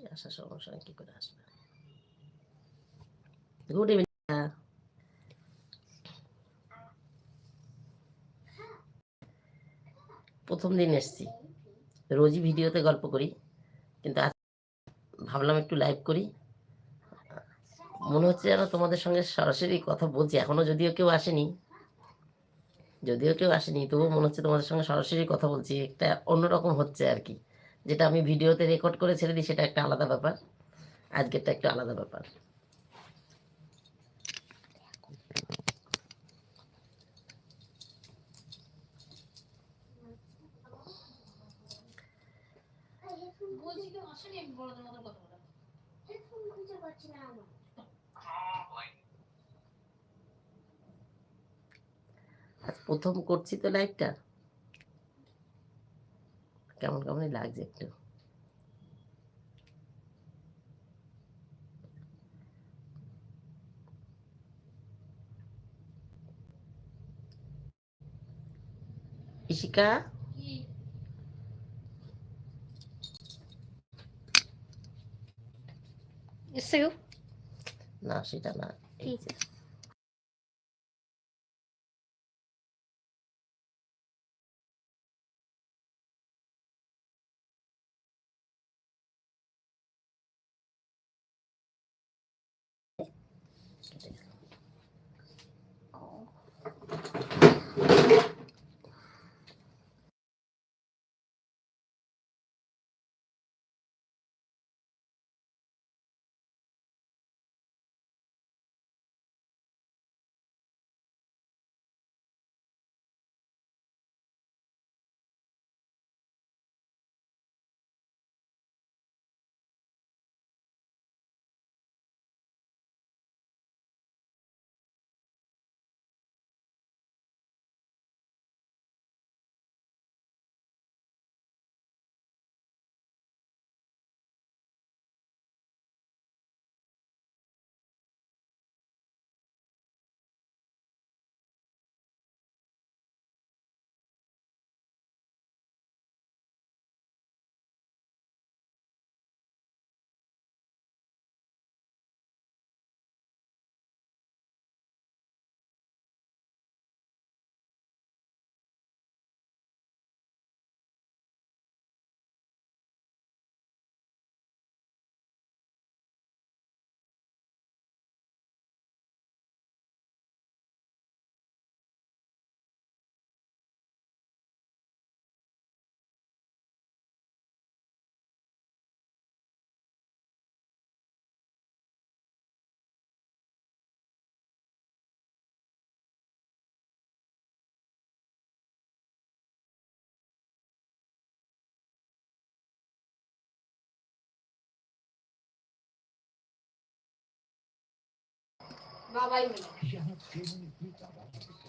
সে আসার সময় সঙ্গে কি করে আসবে গুড ইভিনিং প্রথম দিন এসছি রোজই ভিডিওতে গল্প করি কিন্তু আজ ভাবলাম একটু লাইভ করি মনে হচ্ছে যেন তোমাদের সঙ্গে সরাসরি কথা বলছি এখনও যদিও কেউ আসেনি যদিও কেউ আসেনি তবুও মনে হচ্ছে তোমাদের সঙ্গে সরাসরি কথা বলছি একটা অন্যরকম হচ্ছে আর কি যেটা আমি ভিডিওতে রেকর্ড করে ছেড়ে দিই, সেটা একটা আলাদা ব্যাপার। আজকেরটা একটু আলাদা ব্যাপার। প্রথম করছি তো লাইভটা কেমন কেমনই লাগছে একটু ইশিকা কি এসছে কেউ না সেটা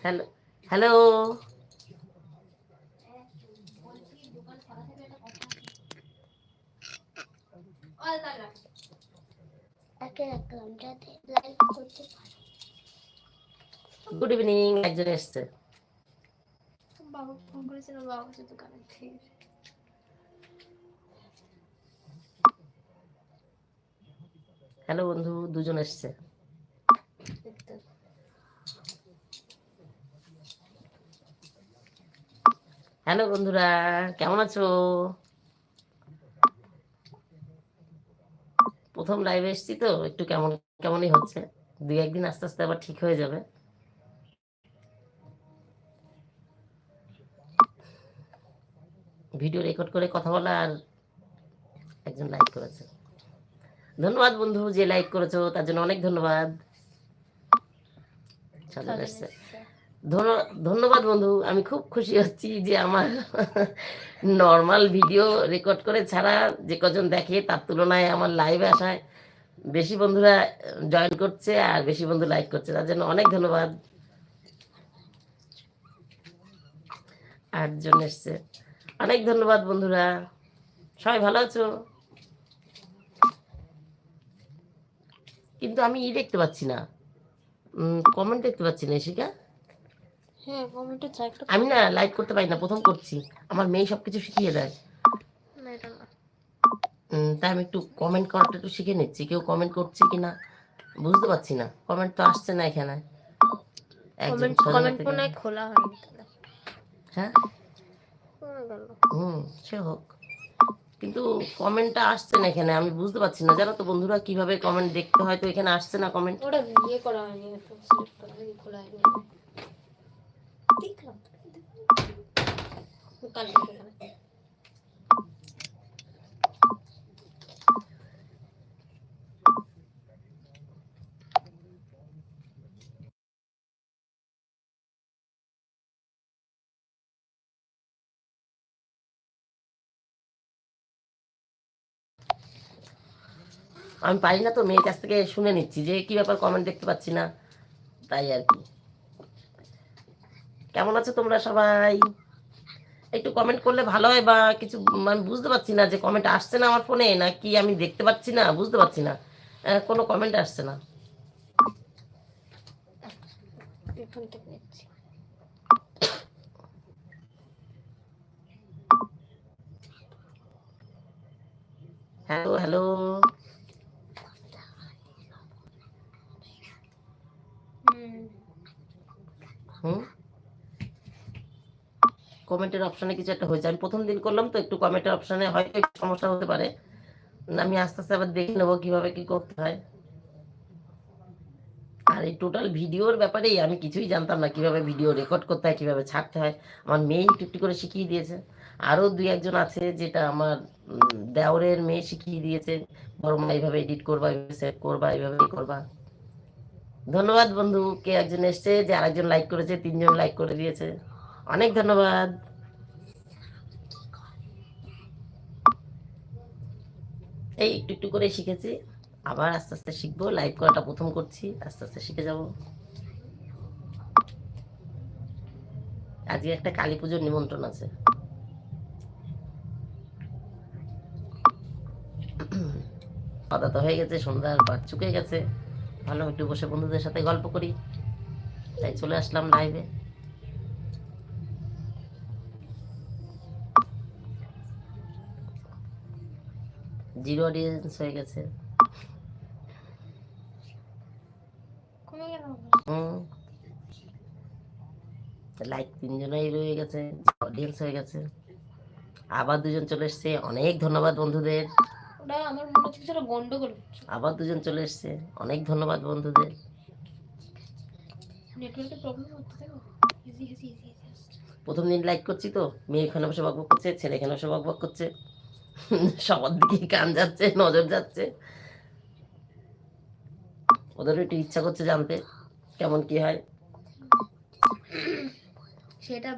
হ্যালো হ্যালো। গুড ইভিনিং একজন এসছে। বাবা ফোন করেছিল বাবা হচ্ছে দোকানে। হ্যালো বন্ধু দুজন এসছে। হ্যালো বন্ধুরা কেমন আছো? প্রথম লাইভে এসেছি তো একটু কেমন কেমনই হচ্ছে? দুই একদিন আস্তে আস্তে আবার ঠিক হয়ে যাবে। ভিডিও রেকর্ড করে কথা বলা আর একজন লাইক করেছে। ধন্যবাদ বন্ধু যে লাইক করেছ তার জন্য অনেক ধন্যবাদ। ধন্য- ধন্যবাদ বন্ধু। আমি খুব খুশি হচ্ছি যে আমার নর্মাল ভিডিও রেকর্ড করে ছাড়া যে কজন দেখে তার তুলনায় আমার লাইভে আসায় বেশি বন্ধুরা জয়েন করছে আর বেশি বন্ধু লাইক করছে। তার জন্য অনেক ধন্যবাদ। আটজন এসছে। অনেক ধন্যবাদ বন্ধুরা। সবাই ভালো আছো? কিন্তু আমি ই দেখতে পাচ্ছি না। কমেন্ট দেখতে পাচ্ছি না শিকা হ্যাঁ কমেন্টে চাই একটা আমি না লাইভ করতে পারি না প্রথম করছি। আমার মেয়ে সবকিছু শিখিয়ে দেয়। তাই আমি একটু কমেন্ট করাটা একটু শিখে নিচ্ছি। কেউ কমেন্ট করছে কি না বুঝতে পারছি না। কমেন্ট তো আসছে না এখানে। কমেন্ট মনে হয় খোলা হয়নি হ্যাঁ? হুম সে হোক। কিন্তু কমেন্টটা আসছে না এখানে আমি বুঝতে পারছি না। জানো তো বন্ধুরা কীভাবে কমেন্ট দেখতে হয় তো এখানে আসছে না কমেন্ট ওটা ইয়ে করা হয়নি, খোলা হয়নি। দেখলাম। আমি পারি না তো, মেয়ের কাছ থেকে শুনে নিচ্ছি যে কি ব্যাপার কমেন্ট দেখতে পাচ্ছি না তাই আর কি কেমন আছো তোমরা সবাই? একটু কমেন্ট করলে ভালো হয় বা কিছু মানে বুঝতে পারছি না যে কমেন্ট আসছে না আমার ফোনে না কি আমি দেখতে পাচ্ছি না, বুঝতে পারছি না। কোনো কমেন্ট আসছে না। হ্যালো হ্যালো হুম হুম কমেন্টের অপশনে কিছু একটা হয়েছে। আমি প্রথম দিন করলাম তো একটু কমেন্টের অপশনে হয়তো একটু সমস্যা হতে পারে। আমি আস্তে আস্তে আবার দেখে নেব কীভাবে কি করতে হয়। আর এই টোটাল ভিডিওর ব্যাপারেই আমি কিছুই জানতাম না কীভাবে ভিডিও রেকর্ড করতে হয়, কীভাবে ছাড়তে হয়। আমার মেয়ে একটু একটু করে শিখিয়ে দিয়েছে। আরও দুই একজন আছে যেটা আমার দেওরের মেয়ে শিখিয়ে দিয়েছে। বড় মা এইভাবে এডিট করবা, এইভাবে সেভ করবা এইভাবে এই করবা। ধন্যবাদ বন্ধু, কে একজন এসছে যে আরেকজন লাইক করেছে, তিনজন লাইক করে দিয়েছে। অনেক ধন্যবাদ। এই একটু একটু করে শিখেছি। আবার আস্তে আস্তে শিখব। লাইভ করাটা প্রথম করছি। আস্তে আস্তে শিখে যাব। আজকে একটা কালী পুজোর নিমন্ত্রণ আছে। কথা তো হয়ে গেছে সন্ধ্যার পর চুকে গেছে। ভালো, একটু বসে বন্ধুদের সাথে গল্প করি। তাই চলে আসলাম লাইভে জিরো অডিয়েন্স হয়ে গেছে। লাইক তিনজনেই রয়ে গেছে অডিয়েন্স হয়ে গেছে। আবার দুজন চলে এসছে অনেক ধন্যবাদ বন্ধুদের। আবার দুজন চলে এসছে অনেক ধন্যবাদ বন্ধুদের। প্রথম দিন লাইক করছি তো মেয়ে এখানে বসে বকবক করছে ছেলে এখানে বসে বকবক করছে। সবার দিকে কান যাচ্ছে নজর যাচ্ছে। ওদেরও একটু ইচ্ছা করছে জানতে কেমন কি হয়। সেটা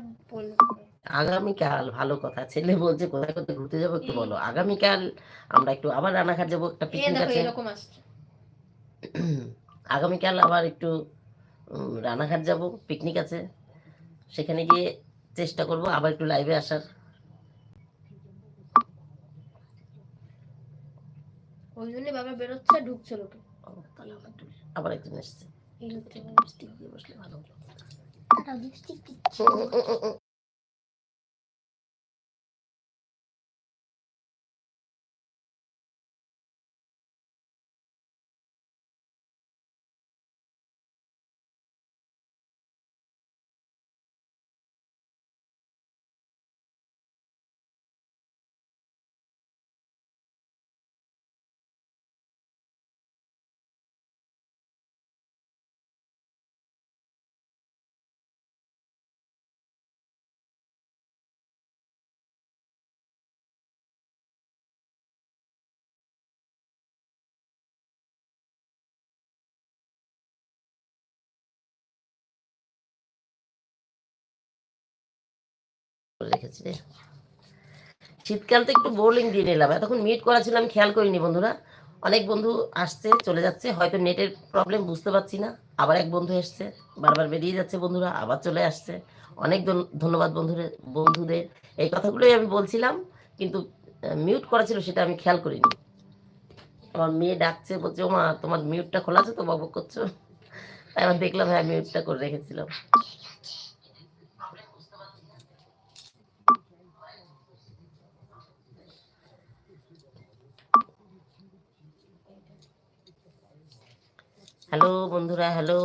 আগামীকাল ভালো কথা ছেলে বলছে কোথায় কোথায় ঘুরতে যাব একটু বলো। আগামীকাল আমরা একটু আবার রানাঘাট যাব একটা পিকনিক আছে। আগামীকাল আবার একটু রানাঘাট যাব পিকনিক আছে। সেখানে গিয়ে চেষ্টা করব আবার একটু লাইভে আসার। ওই জন্য বাবা বেরোচ্ছে ঢুকছে লোকে। তাহলে আবার একটু- আবার একজন এসছে। এই লোকটা লিপস্টিক দিয়ে বসলে ভালো তারা লিপস্টিক করে রেখেছি শীতকাল তো একটু বোর্লিং দিয়ে নিলাম। এতক্ষণ মিট করা ছিল আমি খেয়াল করিনি বন্ধুরা। অনেক বন্ধু আসছে, চলে যাচ্ছে। হয়তো নেটের প্রবলেম বুঝতে পারছি না। আবার এক বন্ধু এসছে, বারবার বেরিয়ে যাচ্ছে বন্ধুরা, আবার চলে আসছে। অনেক ধন্যবাদ বন্ধুদের বন্ধুদের। এই কথাগুলোই আমি বলছিলাম, কিন্তু মিউট করা ছিল সেটা আমি খেয়াল করিনি। আমার মেয়ে ডাকছে, বলছে ও মা তোমার মিউটটা খোলা আছে তো বকবক করছ? তাই আমার দেখলাম হ্যাঁ মিউটটা করে রেখেছিলাম। হ্যালো বন্ধুরা হ্যালো।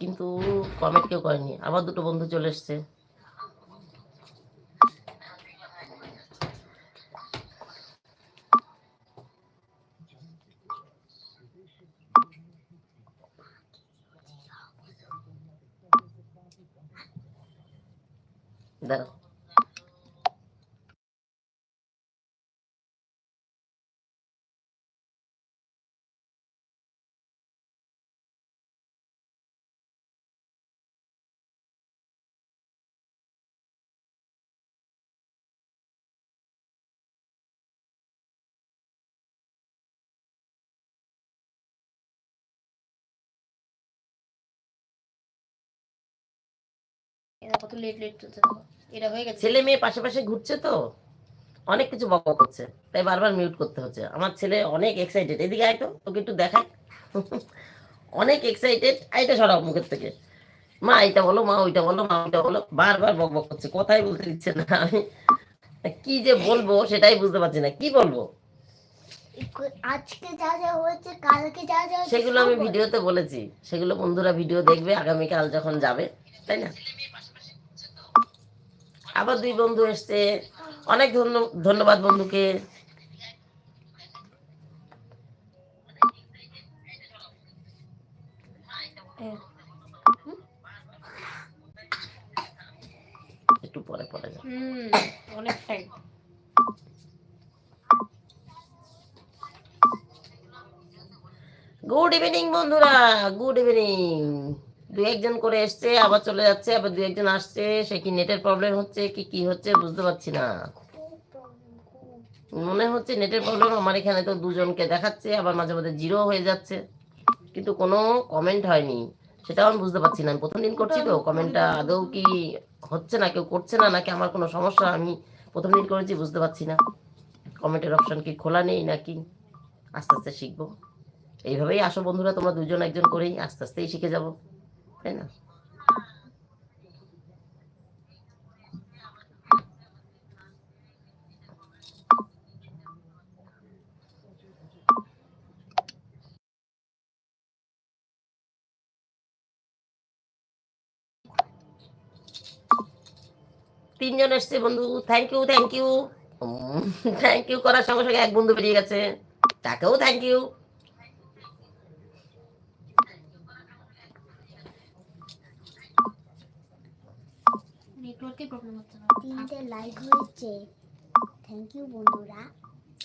কিন্তু কমেন্ট কেউ করেনি আবার দুটো বন্ধু চলে এসছে। দাঁড়াও। এটা কত লেট লেট চলছে এটা হয়ে গেছে। ছেলে মেয়ে পাশে পাশে ঘুরছে তো? অনেক কিছু বক করছে। তাই বারবার মিউট করতে হচ্ছে। আমার ছেলে অনেক এক্সাইটেড এদিকে আয় তো তোকে একটু দেখায় অনেক এক্সাইটেড এটা সরাও মুখের থেকে। মা এটা বলো মা ওইটা বলো মা ওইটা বলো। বারবার বক বক করছে। কথাই বলতে দিচ্ছে না। আমি কি যে বলব সেটাই বুঝতে পারছি না। কি বলব? আজকে যা যা হয়েছে কালকে যা যা সেগুলো আমি ভিডিওতে বলেছি। সেগুলো বন্ধুরা ভিডিও দেখবে। আগামীকাল যখন যাবে তাই না? আবার দুই বন্ধু এসছে। অনেক ধন্য- ধন্যবাদ বন্ধুকে। একটু পরে পরে গুড ইভিনিং বন্ধুরা। গুড ইভিনিং দু একজন করে এসছে, আবার চলে যাচ্ছে, আবার দু একজন আসছে, সে কি নেটের প্রবলেম হচ্ছে, কি কি হচ্ছে বুঝতে পারছি না। মনে হচ্ছে নেটের প্রবলেম আমার এখানে তো দুজনকে দেখাচ্ছে, আবার মাঝে মাঝে জিরো হয়ে যাচ্ছে। কিন্তু কোনো কমেন্ট হয়নি। সেটাও আমি বুঝতে পারছি না। আমি প্রথম দিন করছি তো কমেন্টটা আদৌ কি হচ্ছে না, কেউ করছে না, নাকি আমার কোনো সমস্যা, আমি প্রথম দিন করেছি, বুঝতে পারছি না। কমেন্টের অপশন কি খোলা নেই, নাকি? আস্তে আস্তে শিখব। এইভাবেই আসো বন্ধুরা, তোমরা দুজন, একজন করেই আস্তে আস্তেই শিখে যাব। তাই না তিনজন এসছে বন্ধু। Thank you thank you thank you করার সঙ্গে সঙ্গে এক বন্ধু বেরিয়ে গেছে। তাকেও থ্যাংক ইউ নেটওয়ার্কের প্রবলেম হচ্ছে না। তিনটে লাইক হয়েছে। থ্যাংক ইউ বন্ধুরা।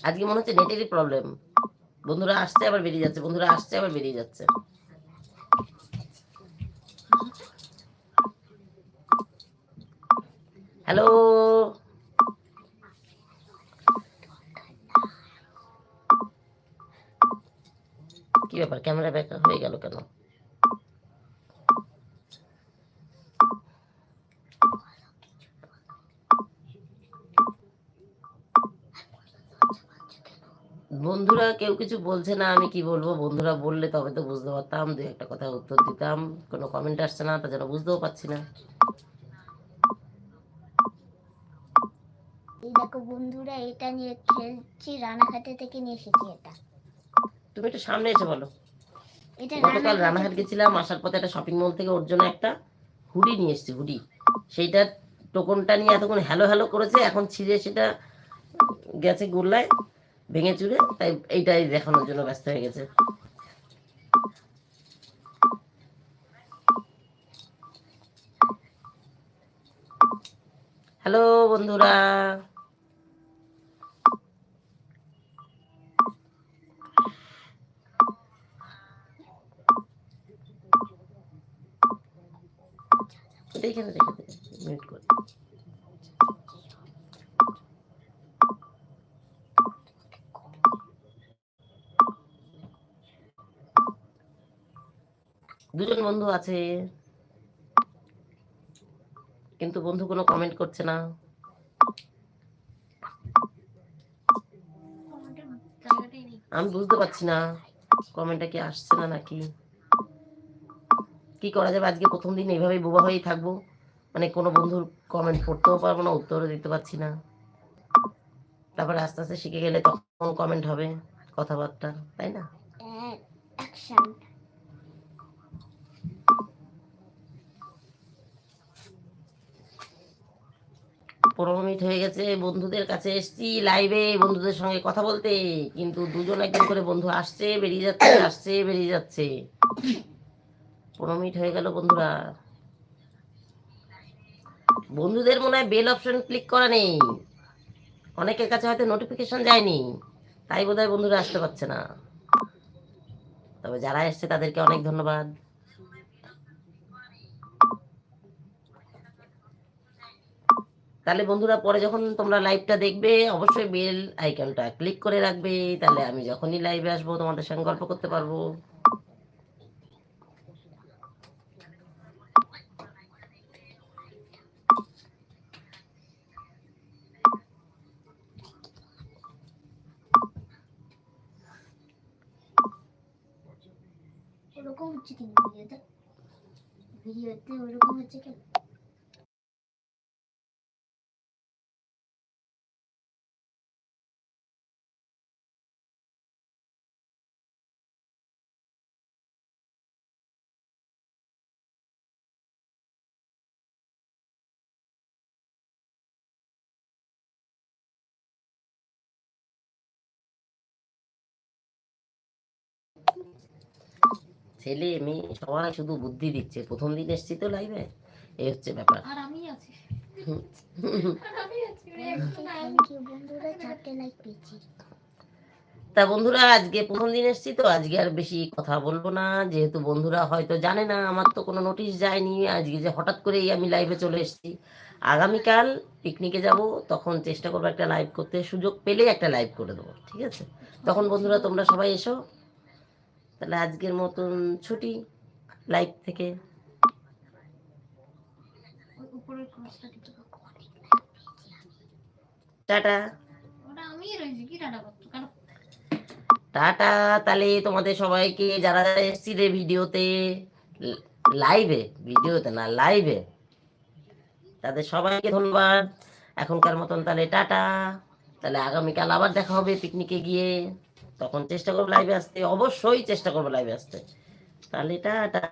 আজকে মনে হচ্ছে নেটেরই প্রবলেম বন্ধুরা আসছে আবার বেরিয়ে যাচ্ছে। বন্ধুরা আসছে আবার বেরিয়ে যাচ্ছে। হ্যালো কি ব্যাপার? ক্যামেরা ব্যাক হয়ে গেল কেন? বন্ধুরা কেউ কিছু বলছে না আমি কি বলব? বন্ধুরা বললে তবে তো বুঝতে পারতাম দু একটা কথা উত্তর দিতাম কোনো কমেন্ট আসছে না তা যেন বুঝতেও পারছি না। এই দেখো বন্ধুরা এটা নিয়ে খেলছি রানাঘাটে থেকে নিয়ে এসেছি এটা। তুমি একটু সামনে এসে বলো। গতকাল রানাঘাট গেছিলাম আসার পথে একটা শপিং মল থেকে ওর জন্য একটা হুডি নিয়ে এসেছি হুডি। সেইটা টোকনটা নিয়ে এতক্ষণ হ্যালো হ্যালো করেছে এখন ছিঁড়ে সেটা গেছে গোল্লায়। ভেঙে চুরে তাই এইটাই দেখানোর জন্য ব্যস্ত হয়ে গেছে। হ্যালো বন্ধুরা। এটা এখানে রেখে দে মিউট করে। দুজন বন্ধু আছে। কিন্তু বন্ধু কোনো কমেন্ট করছে না। আমি বুঝতে পারছি না কমেন্টটা কি আসছে না নাকি? কি করা যাবে? আজকে প্রথম দিন এইভাবেই বোবা হয়েই থাকব। মানে কোনো বন্ধুর কমেন্ট পড়তেও পারব না, উত্তরও দিতে পারছি না। তারপরে আস্তে আস্তে শিখে গেলে তখন কমেন্ট হবে কথাবার্তা, তাই না? পনেরো মিনিট হয়ে গেছে, বন্ধুদের কাছে এসছি লাইভে বন্ধুদের সঙ্গে কথা বলতে। কিন্তু দুজন একজন করে বন্ধু আসছে, বেরিয়ে যাচ্ছে, আসছে, বেরিয়ে যাচ্ছে। পনেরো মিনিট হয়ে গেল বন্ধুরা। বন্ধুদের মনে হয় বেল অপশন ক্লিক করা নেই। অনেকের কাছে হয়তো নোটিফিকেশন যায়নি। তাই বোধহয় বন্ধুরা আসতে পারছে না। তবে যারা এসছে তাদেরকে অনেক ধন্যবাদ। তাহলে বন্ধুরা, পরে যখন তোমরা লাইভটা দেখবে, অবশ্যই বেল আইকনটা ক্লিক করে রাখবে। তাহলে আমি যখনই লাইভে আসব, তোমাদের সঙ্গে গল্প করতে পারব। ওরকম হচ্ছে কেন ভিডিওতে ভিডিওতে ওরকম হচ্ছে কেন ছেলে মেয়ে সবাই শুধু বুদ্ধি দিচ্ছে। প্রথম দিন এসছি তো লাইভে এই হচ্ছে ব্যাপার। আর আমি আছি। তা বন্ধুরা আজকে প্রথম দিন এসছি তো আজকে আর বেশি কথা বলব না। যেহেতু বন্ধুরা হয়তো জানে না আমার তো কোনো নোটিশ যায়নি। আজকে যে হঠাৎ করেই আমি লাইভে চলে এসেছি। আগামীকাল পিকনিকে যাব তখন চেষ্টা করব একটা লাইভ করতে। সুযোগ পেলেই একটা লাইভ করে দেবো ঠিক আছে? তখন বন্ধুরা তোমরা সবাই এসো। তাহলে আজকের মতন ছুটি লাইভ থেকে। টাটা। টাটা, তাহলে তোমাদের সবাইকে যারা এসছিলে ভিডিওতে লাইভে ভিডিওতে না লাইভে তাদের সবাইকে ধন্যবাদ। এখনকার মতন তাহলে টাটা। তাহলে আগামীকাল আবার দেখা হবে পিকনিকে গিয়ে। তখন চেষ্টা করব লাইভে আসতে অবশ্যই চেষ্টা করব লাইভে আসতে। তাহলে টাটা